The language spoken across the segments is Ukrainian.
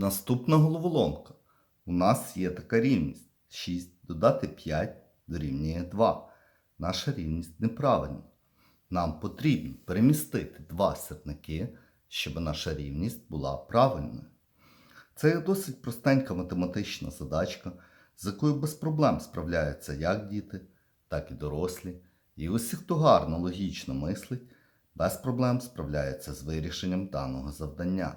Наступна головоломка. У нас є така рівність. 6 додати 5 дорівнює 2. Наша рівність неправильна. Нам потрібно перемістити два сірники, щоб наша рівність була правильною. Це досить простенька математична задачка, з якою без проблем справляються як діти, так і дорослі. І усі, хто гарно логічно мислить, без проблем справляється з вирішенням даного завдання.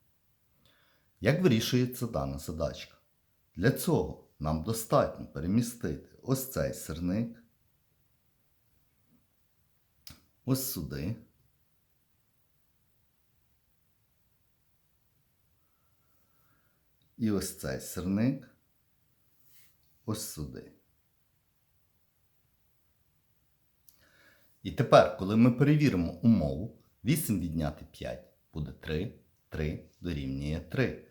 Як вирішується дана задачка? Для цього нам достатньо перемістити ось цей сирник, ось сюди. І ось цей сирник ось сюди. І тепер, коли ми перевіримо умову, 8 відняти 5 буде 3, 3 дорівнює 3.